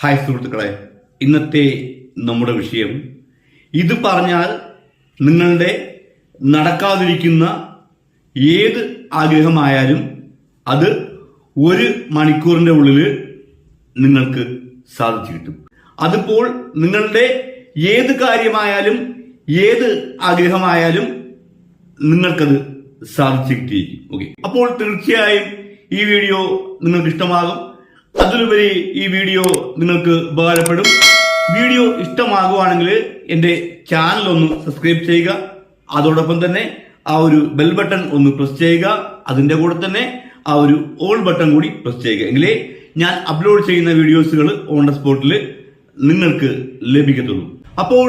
Hi സുഹൃത്തുക്കളെ ഇന്നത്തെ നമ്മുടെ വിഷയം. ഇത് പറഞ്ഞാൽ നിങ്ങളുടെ നടക്കാതിരിക്കുന്ന ഏത് ആഗ്രഹമായാലും അത് ഒരു മണിക്കൂറിന്റെ ഉള്ളിൽ നിങ്ങൾക്ക് സാധിച്ചു കിട്ടും. അതിപ്പോൾ നിങ്ങളുടെ ഏത് കാര്യമായാലും ഏത് ആഗ്രഹമായാലും നിങ്ങൾക്കത് സാധിച്ചു കിട്ടിയിരിക്കും. ഓക്കെ അപ്പോൾ തീർച്ചയായും ഈ വീഡിയോ നിങ്ങൾക്ക് ഇഷ്ടമാകും. അതിലുപരി ഈ വീഡിയോ നിങ്ങൾക്ക് ഉപകാരപ്പെടും. വീഡിയോ ഇഷ്ടമാകുവാണെങ്കിൽ എന്റെ ചാനൽ ഒന്ന് സബ്സ്ക്രൈബ് ചെയ്യുക. അതോടൊപ്പം തന്നെ ആ ഒരു ബെൽ ബട്ടൺ ഒന്ന് പ്രസ് ചെയ്യുക. അതിന്റെ കൂടെ തന്നെ ആ ഒരു ഓൾ ബട്ടൺ കൂടി പ്രസ് ചെയ്യുക. എങ്കിലേ ഞാൻ അപ്ലോഡ് ചെയ്യുന്ന വീഡിയോസുകൾ ഓൺ ദ സ്പോട്ടിൽ നിങ്ങൾക്ക് ലഭിക്കത്തുള്ളൂ. അപ്പോൾ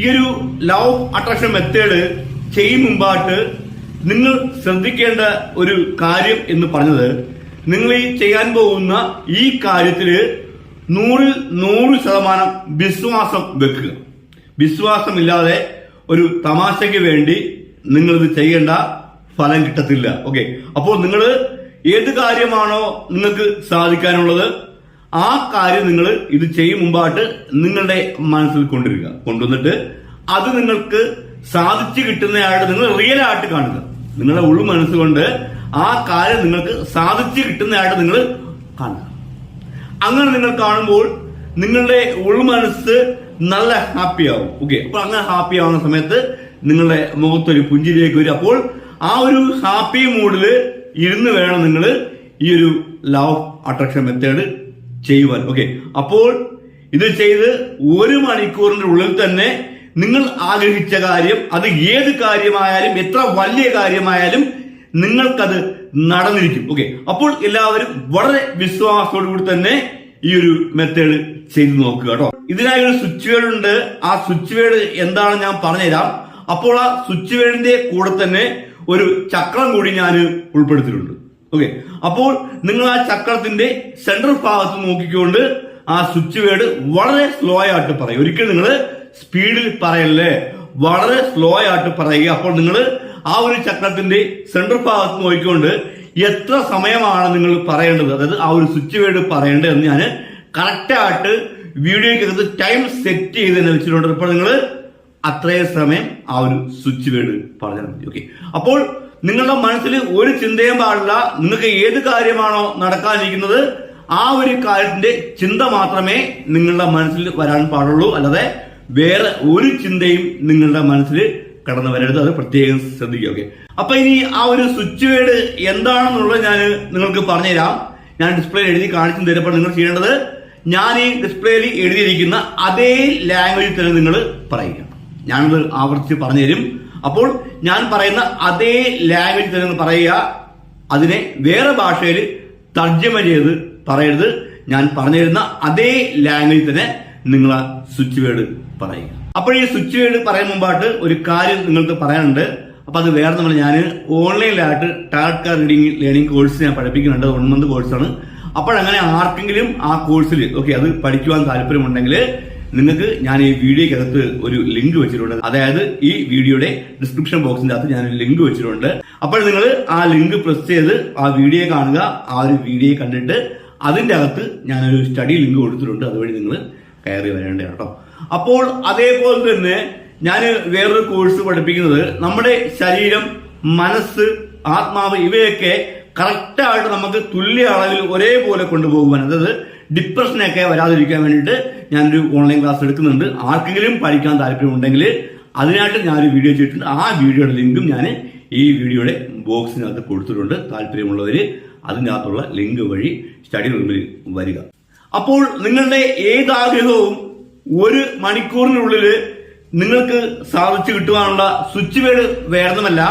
ഈ ഒരു ലവ് അട്രാക്ഷൻ മെത്തേഡ് ചെയ്യും മുമ്പായിട്ട് നിങ്ങൾ ശ്രദ്ധിക്കേണ്ട ഒരു കാര്യം എന്ന് പറഞ്ഞത് നിങ്ങൾ ഈ ചെയ്യാൻ പോകുന്ന ഈ കാര്യത്തിൽ നൂറിൽ നൂറ് ശതമാനം വിശ്വാസം വെക്കുക. വിശ്വാസമില്ലാതെ ഒരു തമാശയ്ക്ക് വേണ്ടി നിങ്ങളിത് ചെയ്യേണ്ട ഫലം കിട്ടത്തില്ല. ഓക്കെ. അപ്പോൾ നിങ്ങൾ ഏത് കാര്യമാണോ നിങ്ങൾക്ക് സാധിക്കാനുള്ളത് ആ കാര്യം നിങ്ങൾ ഇത് ചെയ്യും മുമ്പായിട്ട് നിങ്ങളുടെ മനസ്സിൽ കൊണ്ടുവരിക. കൊണ്ടുവന്നിട്ട് അത് നിങ്ങൾക്ക് സാധിച്ചു കിട്ടുന്നതായിട്ട് നിങ്ങൾ റിയൽ ആയിട്ട് കാണുക. നിങ്ങളുടെ ഉള്ളു മനസ്സുകൊണ്ട് ആ കാര്യം നിങ്ങൾക്ക് സാധിച്ചു കിട്ടുന്നതായിട്ട് നിങ്ങൾ കാണുക അങ്ങനെ നിങ്ങൾ കാണുമ്പോൾ നിങ്ങളുടെ ഉൾമനസ്സ് നല്ല ഹാപ്പി ആവും. ഓക്കെ അപ്പൊ അങ്ങനെ ഹാപ്പി ആവുന്ന സമയത്ത് നിങ്ങളുടെ മുഖത്തൊരു പുഞ്ചിരിയേക്ക് വരും. അപ്പോൾ ആ ഒരു ഹാപ്പി മൂഡിൽ ഇരുന്ന് വേണം നിങ്ങൾ ഈ ഒരു ലവ് അട്രാക്ഷൻ മെത്തേഡ് ചെയ്യുവാൻ. ഓക്കെ അപ്പോൾ ഇത് ചെയ്ത് ഒരു മണിക്കൂറിന്റെ ഉള്ളിൽ തന്നെ നിങ്ങൾ ആഗ്രഹിച്ച കാര്യം അത് ഏത് കാര്യമായാലും എത്ര വലിയ കാര്യമായാലും നിങ്ങൾക്കത് നടന്നിരിക്കും. ഓക്കെ അപ്പോൾ എല്ലാവരും വളരെ വിശ്വാസത്തോടു കൂടി തന്നെ ഈ ഒരു മെത്തേഡ് ചെയ്തു നോക്കുക കേട്ടോ. ഇതിനായി ഒരു സ്വിച്ച് വേർഡ് ഉണ്ട്. ആ സ്വിച്ച് വേർഡ് എന്താണ് ഞാൻ പറഞ്ഞുതരാം. അപ്പോൾ ആ സ്വിച്ച് വേർഡിന്റെ കൂടെ തന്നെ ഒരു ചക്രം കൂടി ഞാൻ ഉൾപ്പെടുത്തിയിട്ടുണ്ട്. ഓക്കെ അപ്പോൾ നിങ്ങൾ ആ ചക്രത്തിന്റെ സെൻട്രൽ ഭാഗത്ത് നോക്കിക്കൊണ്ട് ആ സ്വിച്ച് വേർഡ് വളരെ സ്ലോ ആയിട്ട് പറയും ഒരിക്കലും നിങ്ങൾ സ്പീഡിൽ പറയല്ലേ? വളരെ സ്ലോ ആയിട്ട് പറയുക. അപ്പോൾ നിങ്ങൾ ആ ഒരു ചക്രത്തിന്റെ സെൻട്രൽ ഭാഗത്ത് നോക്കിക്കൊണ്ട് എത്ര സമയമാണ് നിങ്ങൾ പറയേണ്ടത്? അതായത് ആ ഒരു സ്വിച്ച് വേർഡ് പറയേണ്ടത് എന്ന് ഞാൻ കറക്റ്റായിട്ട് വീഡിയോയ്ക്ക് വീഡിയോയ്ക്കകത്ത് ടൈം സെറ്റ് ചെയ്ത് തന്നെ വെച്ചിട്ടുണ്ട്. ഇപ്പോൾ നിങ്ങൾ അത്രയും സമയം ആ ഒരു സ്വിച്ച് വേർഡ് പറഞ്ഞാൽ മതി. ഓക്കെ അപ്പോൾ നിങ്ങളുടെ മനസ്സിൽ ഒരു ചിന്തയും പാടില്ല. നിങ്ങൾക്ക് ഏത് കാര്യമാണോ നടക്കാനിരിക്കുന്നത് ആ ഒരു കാര്യത്തിന്റെ ചിന്ത മാത്രമേ നിങ്ങളുടെ മനസ്സിൽ വരാൻ പാടുള്ളൂ. അല്ലാതെ വേറെ ഒരു ചിന്തയും നിങ്ങളുടെ മനസ്സിൽ കടന്നു വരരുത്. അത് പ്രത്യേകം ശ്രദ്ധിക്കുക ഓക്കെ അപ്പൊ ഇനി ആ ഒരു സ്വിച്ച് വേർഡ് എന്താണെന്നുള്ളത് ഞാൻ നിങ്ങൾക്ക് പറഞ്ഞുതരാം. ഞാൻ ഡിസ്പ്ലേയിൽ എഴുതി കാണിച്ചു തരുമ്പോൾ നിങ്ങൾ ചെയ്യേണ്ടത് ഞാൻ ഈ ഡിസ്പ്ലേയിൽ എഴുതിയിരിക്കുന്ന അതേ ലാംഗ്വേജിൽ തന്നെ നിങ്ങൾ പറയുക. ഞാനത് ആവർത്തിച്ച് പറഞ്ഞു തരും അപ്പോൾ ഞാൻ പറയുന്ന അതേ ലാംഗ്വേജിൽ തന്നെ പറയുക. അതിനെ വേറെ ഭാഷയിൽ തർജമ ചെയ്ത് പറയരുത്. ഞാൻ പറഞ്ഞു തരുന്ന അതേ ലാംഗ്വേജിൽ തന്നെ നിങ്ങൾ സ്വിച്ച് വേർഡ് പറയുക. അപ്പോൾ ഈ സ്വിച്ച് വേർഡ് പറയാൻ മുമ്പായിട്ട് ഒരു കാര്യം നിങ്ങൾക്ക് പറയാനുണ്ട്. അപ്പോൾ അത് വേറെ നമ്മൾ ഞാൻ ഓൺലൈനിലായിട്ട് tarot card reading learning course ഞാൻ പഠിപ്പിക്കുന്നുണ്ട്. വൺ മന്ത് കോഴ്സാണ് അപ്പോഴങ്ങനെ ആർക്കെങ്കിലും ആ കോഴ്സിൽ ഓക്കെ അത് പഠിക്കുവാൻ താല്പര്യമുണ്ടെങ്കിൽ നിങ്ങൾക്ക് ഞാൻ ഈ വീഡിയോക്കകത്ത് ഒരു ലിങ്ക് വെച്ചിട്ടുണ്ട്. അതായത് ഈ വീഡിയോയുടെ ഡിസ്ക്രിപ്ഷൻ ബോക്സിന്റെ അകത്ത് ഞാൻ ഒരു ലിങ്ക് വെച്ചിട്ടുണ്ട്. അപ്പോൾ നിങ്ങൾ ആ ലിങ്ക് പ്രസ് ചെയ്ത് ആ വീഡിയോ കാണുക. ആ ഒരു വീഡിയോ കണ്ടിട്ട് അതിന്റെ അകത്ത് ഞാനൊരു സ്റ്റഡി ലിങ്ക് കൊടുത്തിട്ടുണ്ട്. അതുവഴി നിങ്ങൾ കയറി വരേണ്ടതാണ് കേട്ടോ. അപ്പോൾ അതേപോലെ തന്നെ ഞാൻ വേറൊരു കോഴ്സ് പഠിപ്പിക്കുന്നത് നമ്മുടെ ശരീരം മനസ്സ് ആത്മാവ് ഇവയൊക്കെ കറക്റ്റായിട്ട് നമുക്ക് തുല്യ അളവിൽ ഒരേപോലെ കൊണ്ടുപോകുവാൻ അതായത് ഡിപ്രഷനൊക്കെ വരാതിരിക്കാൻ വേണ്ടിയിട്ട് ഞാനൊരു ഓൺലൈൻ ക്ലാസ് എടുക്കുന്നുണ്ട്. ആർക്കെങ്കിലും പഠിക്കാൻ താല്പര്യമുണ്ടെങ്കിൽ അതിനായിട്ട് ഞാനൊരു വീഡിയോ ചെയ്തിട്ടുണ്ട്. ആ വീഡിയോയുടെ ലിങ്കും ഞാൻ ഈ വീഡിയോയുടെ ബോക്സിനകത്ത് കൊടുത്തിട്ടുണ്ട്. താല്പര്യമുള്ളവർ അതിനകത്തുള്ള ലിങ്ക് വഴി സ്റ്റഡി റൂമിൽ വരിക. അപ്പോൾ നിങ്ങളുടെ ഏതാഗ്രഹവും ഒരു മണിക്കൂറിനുള്ളിൽ നിങ്ങൾക്ക് സാധിച്ചു കിട്ടുവാനുള്ള സ്വിച്ച് വേർഡ് വേറൊന്നുമല്ല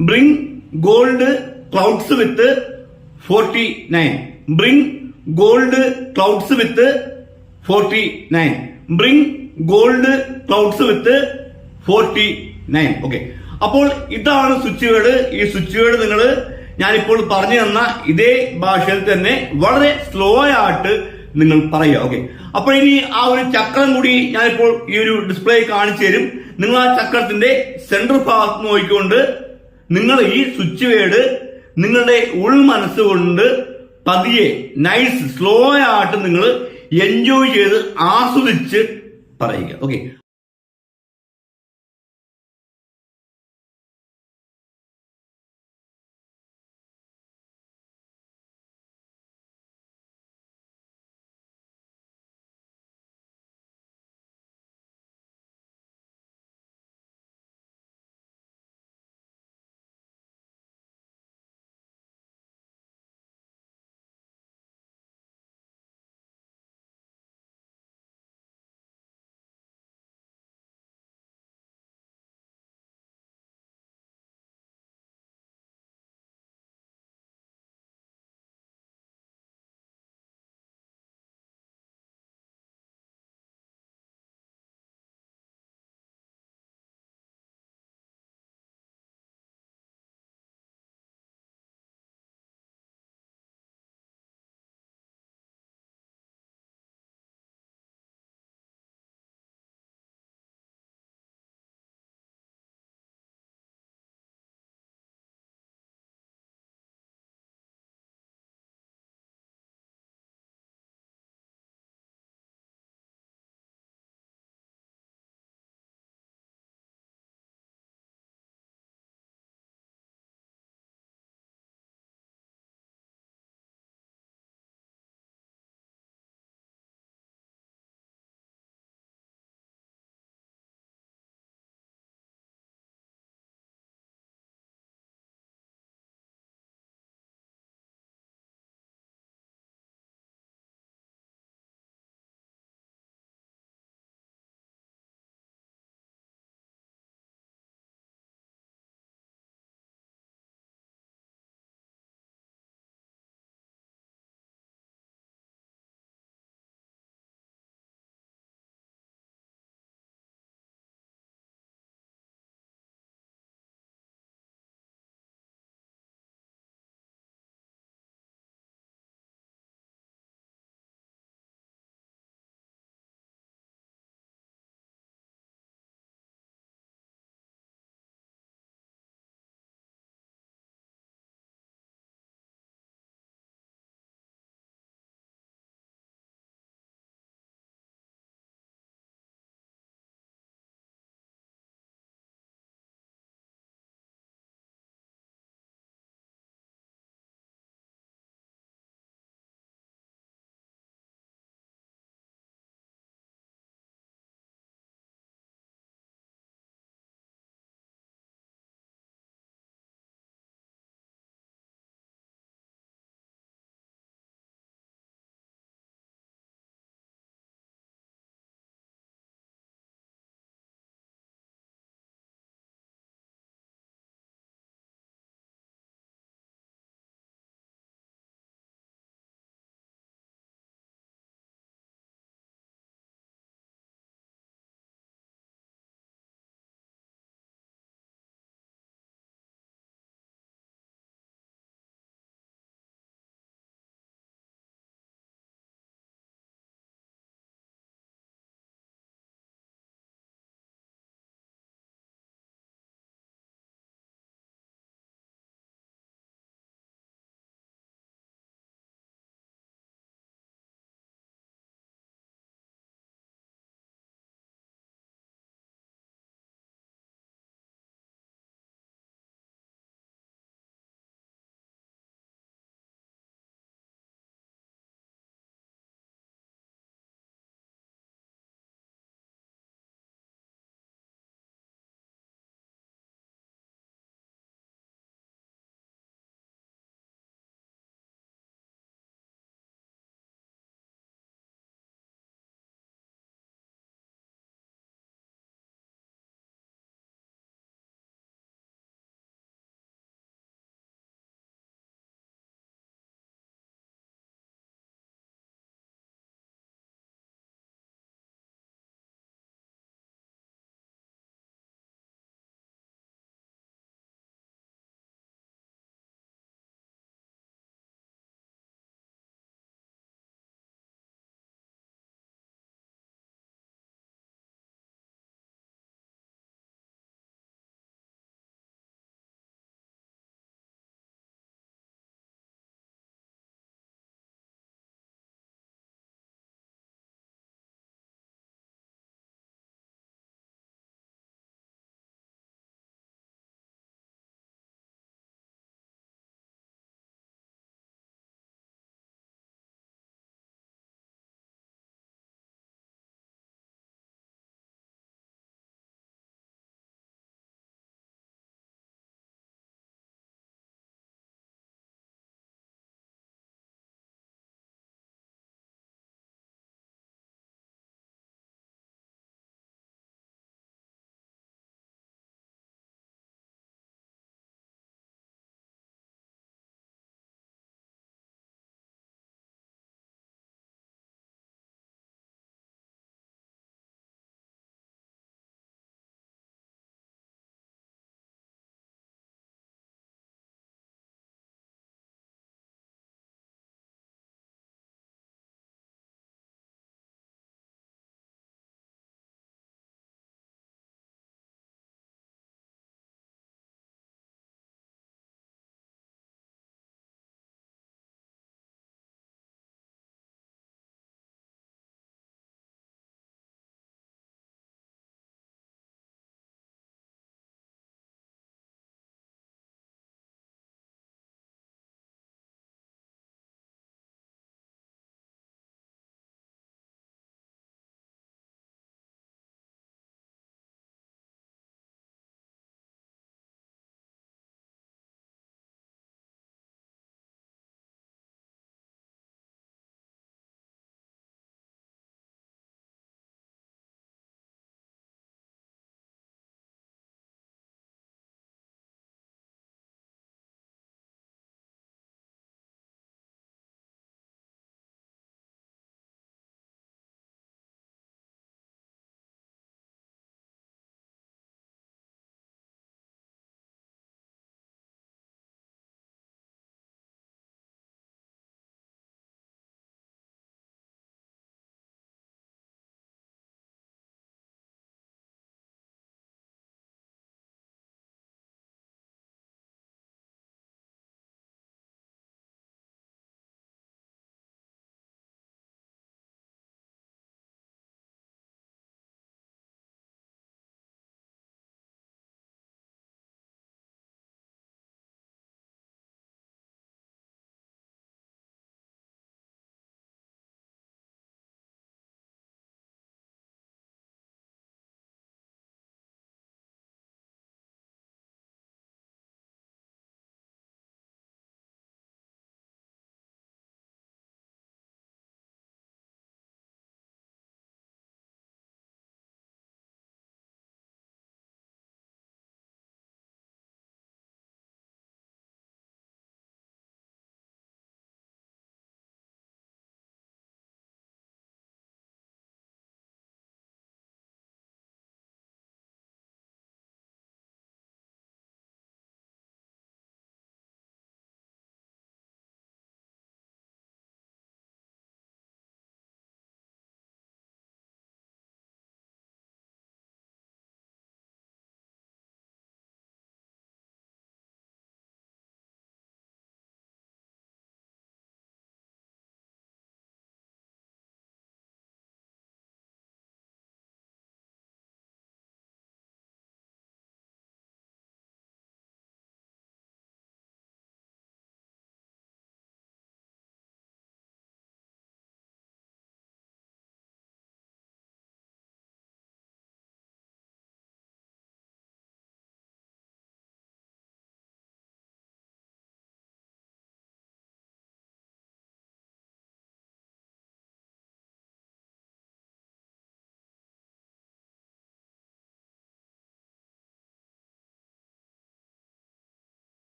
bring gold clouds with forty nine bring gold clouds with forty nine bring gold clouds with forty nine okay അപ്പോൾ ഇതാണ് സ്വിച്ച് വേർഡ് ഈ സ്വിച്ച് വേർഡ് നിങ്ങൾ ഞാനിപ്പോൾ പറഞ്ഞു തന്ന ഇതേ ഭാഷയിൽ തന്നെ വളരെ സ്ലോ ആയിട്ട് നിങ്ങൾ പറയുക. ഓക്കെ അപ്പോൾ ഇനി ആ ഒരു ചക്രം കൂടി ഞാനിപ്പോൾ ഈ ഒരു ഡിസ്പ്ലേ കാണിച്ചു തരും. നിങ്ങൾ ആ ചക്രത്തിന്റെ സെൻട്രൽ ഭാഗത്ത് നോക്കിക്കൊണ്ട് നിങ്ങൾ ഈ സ്വിച്ച് വേർഡ് നിങ്ങളുടെ ഉൾമനസ്സുകൊണ്ട് പതിയെ നൈസ് സ്ലോ ആയിട്ട് നിങ്ങൾ എൻജോയ് ചെയ്ത് ആസ്വദിച്ച് പറയുക. ഓക്കെ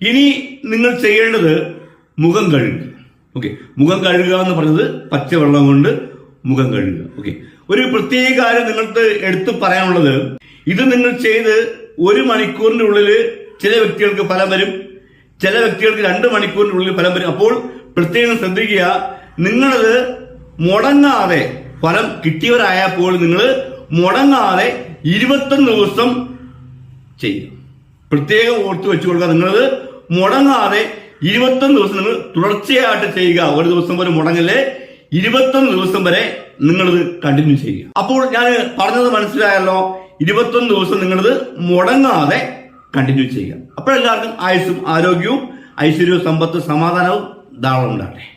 ഇനി നിങ്ങൾ ചെയ്യേണ്ടത് മുഖം കഴുകുക. ഓക്കെ മുഖം കഴുകുക എന്ന് പറഞ്ഞത് പച്ചവെള്ളം കൊണ്ട് മുഖം കഴുകുക. ഓക്കെ ഒരു പ്രത്യേക കാര്യം നിങ്ങൾക്ക് എടുത്തു പറയാനുള്ളത് ഇത് നിങ്ങൾ ചെയ്ത് ഒരു മണിക്കൂറിന്റെ ഉള്ളിൽ ചില വ്യക്തികൾക്ക് ഫലം വരും. ചില വ്യക്തികൾക്ക് രണ്ട് മണിക്കൂറിന്റെ ഉള്ളിൽ ഫലം വരും. അപ്പോൾ പ്രത്യേകം ശ്രദ്ധിക്കുക നിങ്ങളത് മുടങ്ങാതെ ഫലം കിട്ടിയവരായപ്പോൾ നിങ്ങൾ മുടങ്ങാതെ ഇരുപത്തൊന്ന് ദിവസം ചെയ്യുക. പ്രത്യേകം ഓർത്ത് വെച്ചു കൊടുക്കുക. നിങ്ങളത് മുടങ്ങാതെ ഇരുപത്തൊന്ന് ദിവസം നിങ്ങൾ തുടർച്ചയായിട്ട് ചെയ്യുക. ഒരു ദിവസം പോലും മുടങ്ങല്ലേ? ഇരുപത്തൊന്ന് ദിവസം വരെ നിങ്ങളിത് കണ്ടിന്യൂ ചെയ്യുക. അപ്പോൾ ഞാൻ പറഞ്ഞത് മനസ്സിലായല്ലോ? ഇരുപത്തൊന്ന് ദിവസം നിങ്ങളിത് മുടങ്ങാതെ കണ്ടിന്യൂ ചെയ്യുക. അപ്പോഴെല്ലാവർക്കും ആയുസ്സും ആരോഗ്യവും ഐശ്വര്യവും സമ്പത്ത് സമാധാനവും ധാരാളം ഉണ്ടാകട്ടെ.